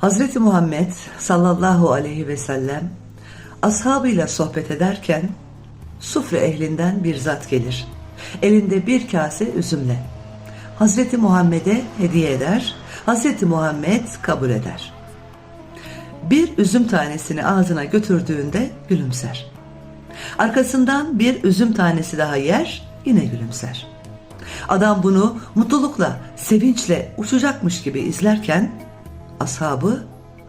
Hazreti Muhammed sallallahu aleyhi ve sellem ashabıyla sohbet ederken sufre ehlinden bir zat gelir. Elinde bir kase üzümle. Hazreti Muhammed'e hediye eder. Hazreti Muhammed kabul eder. Bir üzüm tanesini ağzına götürdüğünde gülümser. Arkasından bir üzüm tanesi daha yer, yine gülümser. Adam bunu mutlulukla, sevinçle uçacakmış gibi izlerken ashabı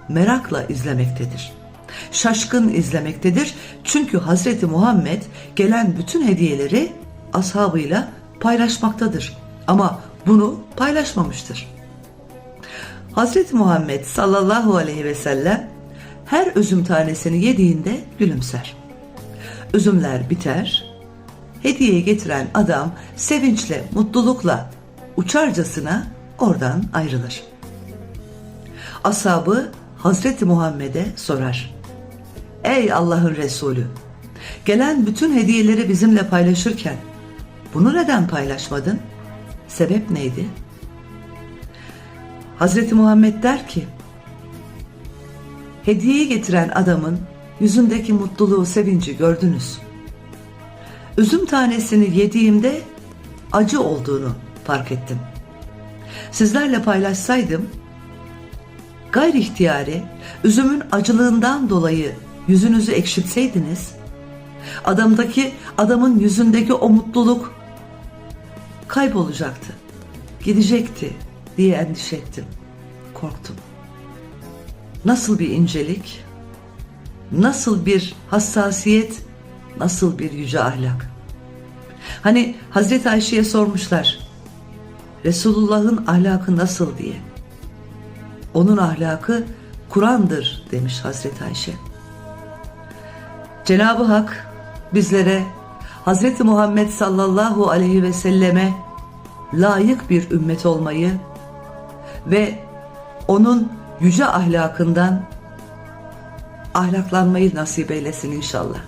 merakla izlemektedir. Şaşkın izlemektedir. Çünkü Hazreti Muhammed gelen bütün hediyeleri ashabıyla paylaşmaktadır. Ama bunu paylaşmamıştır. Hazreti Muhammed sallallahu aleyhi ve sellem her üzüm tanesini yediğinde gülümser. Üzümler biter, hediye getiren adam sevinçle, mutlulukla uçarcasına oradan ayrılır. Asabı Hazreti Muhammed'e sorar. Ey Allah'ın Resulü! Gelen bütün hediyeleri bizimle paylaşırken bunu neden paylaşmadın? Sebep neydi? Hazreti Muhammed der ki, hediyeyi getiren adamın yüzündeki mutluluğu, sevinci gördünüz. Üzüm tanesini yediğimde acı olduğunu fark ettim. Sizlerle paylaşsaydım, gayri ihtiyari üzümün acılığından dolayı yüzünüzü ekşitseydiniz, adamdaki adamın yüzündeki o mutluluk kaybolacaktı, gidecekti diye endişe ettim, korktum. Nasıl bir incelik, nasıl bir hassasiyet, nasıl bir yüce ahlak. Hani Hazreti Ayşe'ye sormuşlar, Resulullah'ın ahlakı nasıl diye. Onun ahlakı Kur'an'dır demiş Hazreti Ayşe. Cenab-ı Hak bizlere Hazreti Muhammed sallallahu aleyhi ve selleme layık bir ümmet olmayı ve onun yüce ahlakından ahlaklanmayı nasip eylesin inşallah.